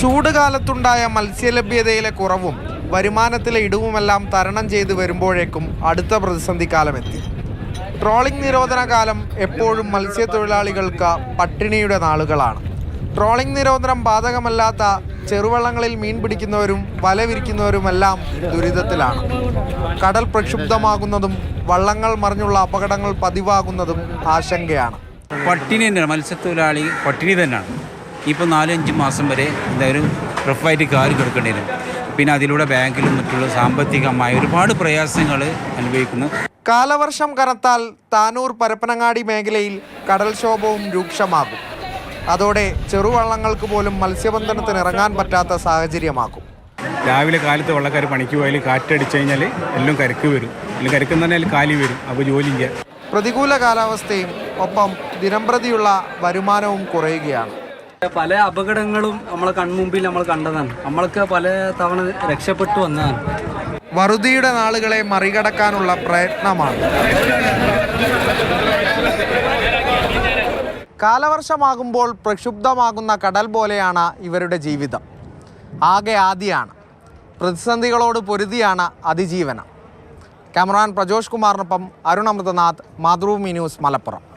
ചൂട് കാലത്തുണ്ടായ മത്സ്യലഭ്യതയിലെ കുറവും വരുമാനത്തിലെ ഇടിവുമെല്ലാം തരണം ചെയ്തു വരുമ്പോഴേക്കും അടുത്ത പ്രതിസന്ധി കാലമെത്തി ട്രോളിംഗ് നിരോധന കാലം എപ്പോഴും മത്സ്യത്തൊഴിലാളികൾക്ക് പട്ടിണിയുടെ നാളുകളാണ്. ട്രോളിംഗ് നിരോധനം ബാധകമല്ലാത്ത ചെറുവള്ളങ്ങളിൽ മീൻ പിടിക്കുന്നവരും വല വിരിക്കുന്നവരുമെല്ലാം ദുരിതത്തിലാണ്. കടൽ പ്രക്ഷുബ്ധമാകുന്നതും വള്ളങ്ങൾ മറിഞ്ഞുള്ള അപകടങ്ങൾ പതിവാകുന്നതും ആശങ്കയാണ്. പട്ടിണി തന്നെയാണ്. മത്സ്യത്തൊഴിലാളി പട്ടിണി തന്നെയാണ്. ഇപ്പോൾ നാലഞ്ച് മാസം വരെ എന്തായാലും റഫായിട്ട് കാർ കിടക്കേണ്ടി വരും പിന്നെ അതിലൂടെ ബാങ്കിലും മറ്റുള്ള സാമ്പത്തികമായ ഒരുപാട് പ്രയാസങ്ങൾ അനുഭവിക്കുന്നു. കാലവർഷം കനത്താൽ താനൂർ പരപ്പനങ്ങാടി മേഖലയിൽ കടൽക്ഷോഭവും രൂക്ഷമാകും. അതോടെ ചെറുവള്ളങ്ങൾക്ക് പോലും മത്സ്യബന്ധനത്തിന് ഇറങ്ങാൻ പറ്റാത്ത സാഹചര്യമാകും. രാവിലെ കാലത്ത് വള്ളക്കാർ പണിക്ക് പോയാൽ കാറ്റടിച്ചു കഴിഞ്ഞാൽ എല്ലാം കരക്ക് വരും. എല്ലാം കരക്കെന്ന് പറഞ്ഞാൽ കാലി വരും. അപ്പോൾ ജോലി പ്രതികൂല കാലാവസ്ഥയും ഒപ്പം ദിനംപ്രതിയുള്ള വരുമാനവും കുറയുകയാണ്. പല അപകടങ്ങളും നമ്മളെ കൺമുമ്പിൽ നമ്മൾ കണ്ടതാണ്. നമ്മൾക്ക് പല തവണ രക്ഷപ്പെട്ടു വന്നതാണ്. വറുതിയുടെ നാളുകളെ മറികടക്കാനുള്ള പ്രയത്നമാണ്. കാലവർഷമാകുമ്പോൾ പ്രക്ഷുബ്ധമാകുന്ന കടൽ പോലെയാണ് ഇവരുടെ ജീവിതം. ആകെ ആദിയാണ്. പ്രതിസന്ധികളോട് പൊരുതിയാണ് അതിജീവനം. ക്യാമറാൻ പ്രജോഷ് കുമാറിനൊപ്പം അരുണമൃതനാഥ് മാതൃഭൂമി ന്യൂസ് മലപ്പുറം.